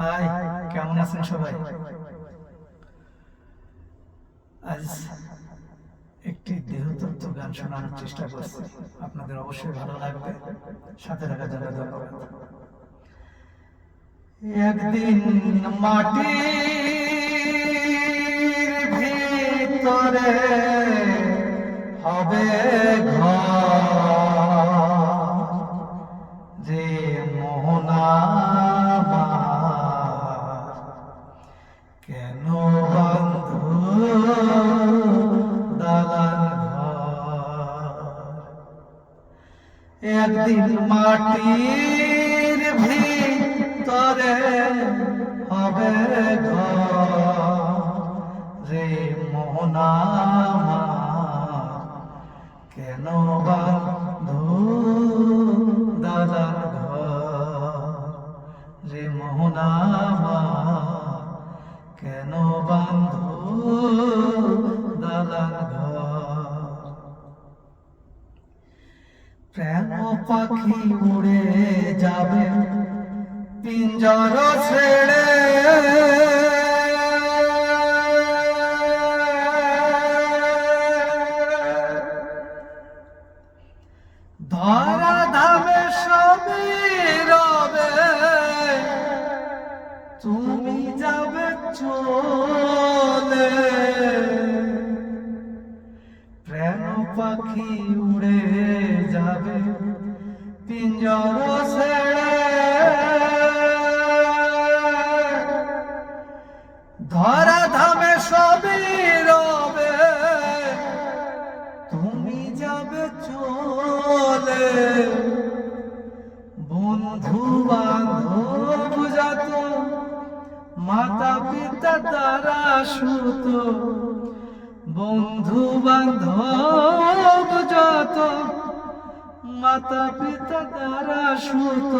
High, কেমন আছেন সবাই? আজ একটি দেহতত্ত্ব গান চেষ্টা করছি। আপনাদের অবশ্যই ভালো লাগবে। সাথে ধন্যবাদ। একদিন মাটির ভিতরে হবে ঘর, যে মোহনা একদিন মাটির ভিতরে হবে রে মোহনা কেন দালান ঘর? রে মোহনা কেন বন্ধু প্রেম পাখি উড়ে যাবে। পিঞ্জর ছেড়ে। ধরা ধামে সবই রবে। তুমি যাবে চলে। প্রেম পাখি উড়ে পিঞ্জর ধরা রবে। তুমি যাবে বন্ধু বান্ধব মাতা পিতা তারা সুত। বন্ধু বান্ধব মাতা পিতা তারা সুত,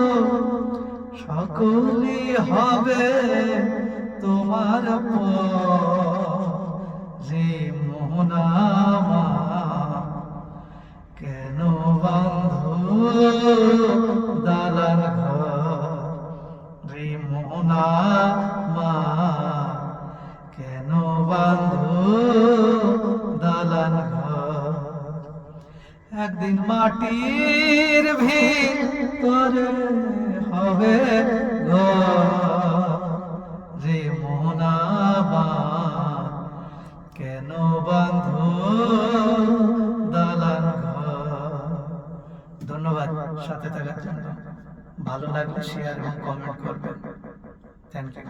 সকলই হবে তোমার যে মোহনামা কেন বান্ধু দালান ঘর? রে মোহনামা কেন বান্ধু দালান ঘর? একদিন মাটির ভিতরে হবে যে মোহনামা কেন বান্ধু দালান ধন্যবাদ, সাথে থাকার জন্য। ভালো লাগলে শেয়ার এবং কমেন্ট করবেন। Thank you